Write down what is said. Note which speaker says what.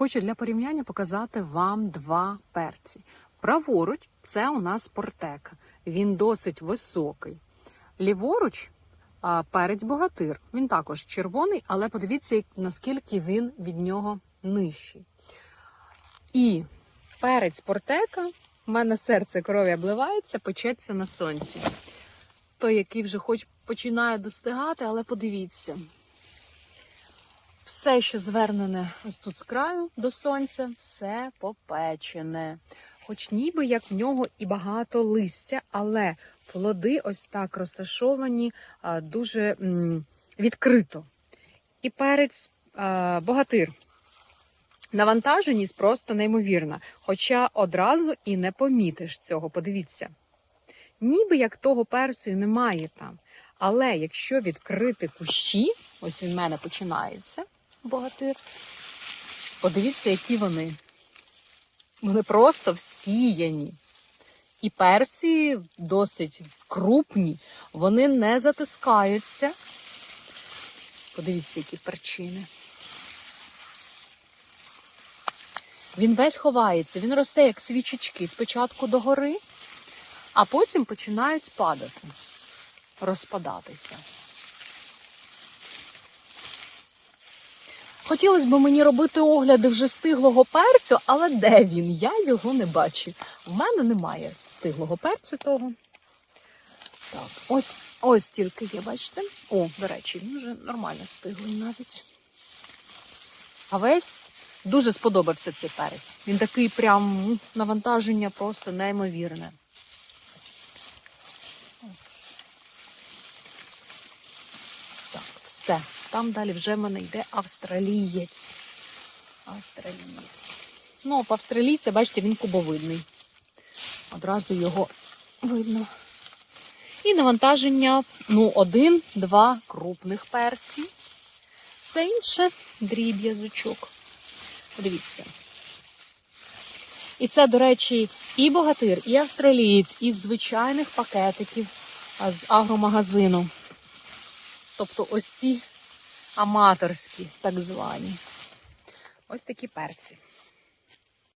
Speaker 1: Хочу для порівняння показати вам два перці. Праворуч це у нас портека. Він досить високий. Ліворуч перець богатир. Він також червоний, але подивіться, наскільки він від нього нижчий. І перець портека, в мене серце крові обливається, печеться на сонці. Той, який вже хоч починає достигати, але подивіться. Все, що звернене ось тут з краю до сонця, все попечене. Хоч ніби як в нього і багато листя, але плоди ось так розташовані дуже відкрито. І перець богатир. Навантаженість просто неймовірна. Хоча одразу і не помітиш цього. Подивіться. Ніби як того перцю немає там. Але якщо відкрити кущі, ось він в мене починається, богатир. Подивіться, які вони. Вони просто всіяні. І персі досить крупні, вони не затискаються. Подивіться, які перчини. Він весь ховається, він росте як свічечки спочатку догори, а потім починають падати, розпадатися. Хотілося б мені робити огляди вже стиглого перцю, але де він? Я його не бачу. У мене немає стиглого перцю того. Так, ось, ось тільки є, бачите? О, до речі, він вже нормально стиглий навіть. А весь дуже сподобався цей перець. Він такий прям навантаження просто неймовірне. Так, все. Там далі вже в мене йде австралієць. Австралієць. Ну, по австралійця, бачите, він кубовидний. Одразу його видно. І навантаження, ну, один-два крупних перці. Все інше дріб'язочок. Подивіться. І це, до речі, і богатир, і австралієць, із звичайних пакетиків з агромагазину. Тобто ось ці аматорські, так звані. Ось такі перці.